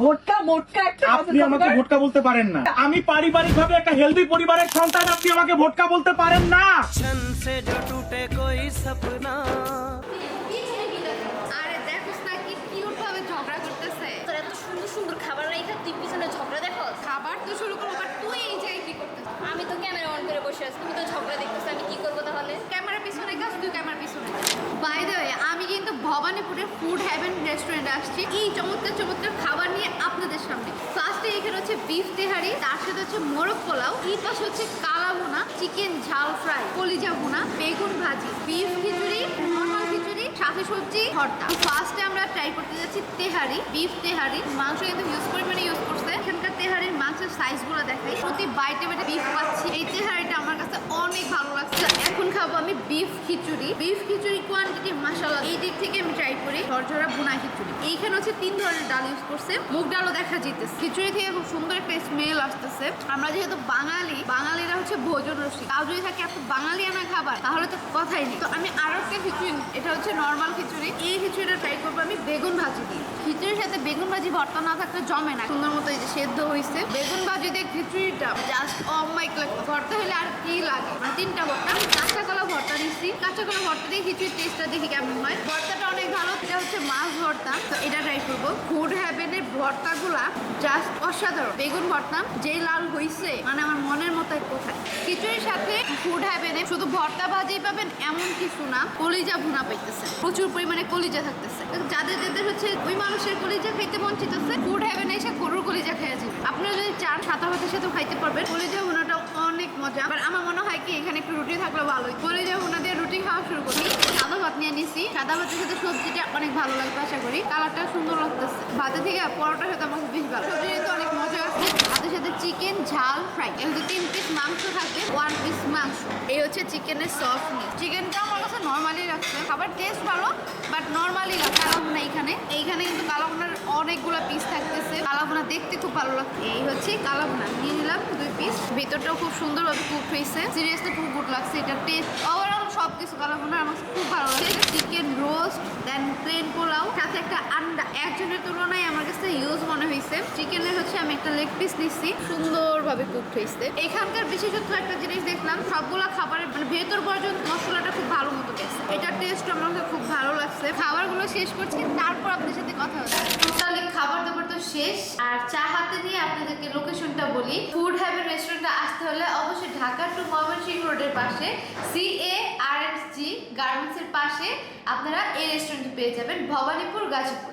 ভোটকা মোটকা একটা আপনি আমাকে ভোটকা বলতে পারেন না। আমি পারিবারিক ভাবে একটা হেলদি পরিবারের সন্তান আপনি আমাকে ভোটকা বলতে পারেন না। খাবার তো শুরু করব ভবানীপুরের ফুড হ্যাভেন রেস্টুরেন্ট আসছি। এই চমৎকার চমৎকার খাবার নিয়ে আপনাদের সামনে। ফার্স্টে এখানে হচ্ছে বিফ তেহারি, তার সাথে হচ্ছে মোরগ পোলাও, এই পাশে হচ্ছে কালা ভুনা চিকেন ঝাল ফ্রাই কলিজা ভুনা, বেগুন ভাজি বিফ খিচুড়ি নর্মাল খিচুড়ি, সাথে সবজি, ভর্তা। ফার্স্টে আমরা ট্রাই করতে যাচ্ছি তেহারি বিফ তেহারি। মাংস কিন্তু হিউজ পরিমাণে ইউজ করছে। এখানকার তেহারির মাংসের সাইজগুলো দেখাই। প্রতি বাইটে বাইটে বিফ পাচ্ছি। এই খিচুড়ি বিফ খিচুড়ি কোয়ান্টিটি মাসালা এই দিক থেকে আমি ট্রাই করি, ঝরঝরা ভুনা খিচুড়ি। এইখানে হচ্ছে তিন ধরনের ডাল ইউজ করছে, মুগ ডালও দেখা যেতেছে খিচুড়ি থেকে খুব সুন্দর একটা স্মেল আসতেছে। আমরা যেহেতু বাঙালি, বাঙালিরা হচ্ছে ভোজন রসিক। তাও যদি থাকে এত বাঙালি আনা খাবার তাহলে তো কথাই নেই। তো আমি আরও একটা খিচুড়ি, এটা হচ্ছে নর্মাল খিচুড়ি। এই খিচুড়িটা ট্রাই করব আমি বেগুন ভাজি দিয়ে। খিচুড়ির সাথে বেগুন ভাজি ভর্তা না থাকলে জমে না। সুন্দর মতো এই যে সেদ্ধ হয়েছে বেগুন ভাজি দিয়ে খিচুড়িটা জাস্ট অমাইক লাগবে ভর্তা হলে আর কি লাগে? মানে তিনটা ভর্তা। ভর্তা নিচ্ছি কাঁচা কলা ভর্তা দিয়ে খিচুড়ির টেস্টটা দেখি কেমন হয়। ভর্তাটা অনেক ভালো, এটা হচ্ছে মাছ ভর্তা। তো এটা ট্রাই করব। ফুড হ্যাভেনের ভর্তাগুলা জাস্ট অসাধারণ। বেগুন ভর্তা, যেই লাল হইছে মানে আমার মনের মতো কোথায়। খিচুড়ির সাথে ফুড হ্যাভেনে শুধু ভর্তা ভাজি পাবেন এমন কিছু না, কলিজা ভুনা পাইতেছে। প্রচুর পরিমাণে কলিজা থাকতেছে। যাদের যাদের হচ্ছে ওই মানুষের কলিজা খাইতে মন চাইতেছে ফুড হ্যাভেনে এসে গরুর কলিজা খেয়ে যাবে। আপনারা যদি চান সাদা ভাতের সাথেও খাইতে পারবেন। কলিজা ভুনাটা অনেক মজা। আবার আমার মনে হয় কি, এখানে একটু রুটি থাকলে ভালোই। শুরু করি। সাদা ভাত নিয়ে নিছি। সাদা ভাতের সাথে সবজিটা অনেক ভালো লাগবে আশা করি। কালারটা সুন্দর লাগতেছে। ভাতের থেকে পরোটার সাথে আমার বেশ ভালো সবজি তো অনেক মজা আছে। ভাতের সাথে চিকেন, ঝাল, ফ্রাই। মধ্যে তিন পিস মাংস থাকবে। ওয়ান পিস মাংস। এই হচ্ছে চিকেনের সফট মিট চিকেনটা আমার কাছে নর্মালি লাগছে। খাবার টেস্ট ভালো বাট নর্মালি লাগছে। কালাভুনা এইখানে। এইখানে কিন্তু কালাভুনার অনেকগুলো পিস থাকতেছে। কালাভুনা দেখতে খুব ভালো লাগছে। এই হচ্ছে কালাভুনা। নিয়ে নিলাম দুই পিস ভেতরটাও খুব সুন্দরভাবে কুক হয়েছে। সিরিয়াসলি খুব গুড লাগছে এটা টেস্ট ওভারঅল সব কিছু কালাভুনা আমার খুব ভালো লাগছে। Chicken roast then plain pulao, সাথে একটা আন্ডা। একজনের তুলনায় আমার কাছে ইউজ মনে হয়েছে। চিকেনের হচ্ছে আমি একটা লেগ পিস নিচ্ছি। সুন্দরভাবে কুক হয়েছে। এখানকার বিশেষত্ব একটা জিনিস দেখলাম, সবগুলা খাবারের মানে ভেতর পর্যন্ত মশলাটা খুব ভালো মতো গেছে এটা টেস্ট আমাকে খুব ভালো লাগছে। খাবারগুলো শেষ করছি, তারপর আপনার সাথে কথা হচ্ছে টোটালি খাবার দাবার তো শেষ। আর চা হাতে নিয়ে আপনাদেরকে লোকেশনটা বলি। ফুড হ্যাভেন রেস্টুরেন্টটা আসতে হলে অবশ্যই ঢাকা টু ময়মনসিংহ রোডের পাশে সি এ আর এস জি গার্মেন্টসের পাশে আপনারা এই রেস্টুরেন্টটি পেয়ে যাবেন, ভবানীপুর, গাজীপুর।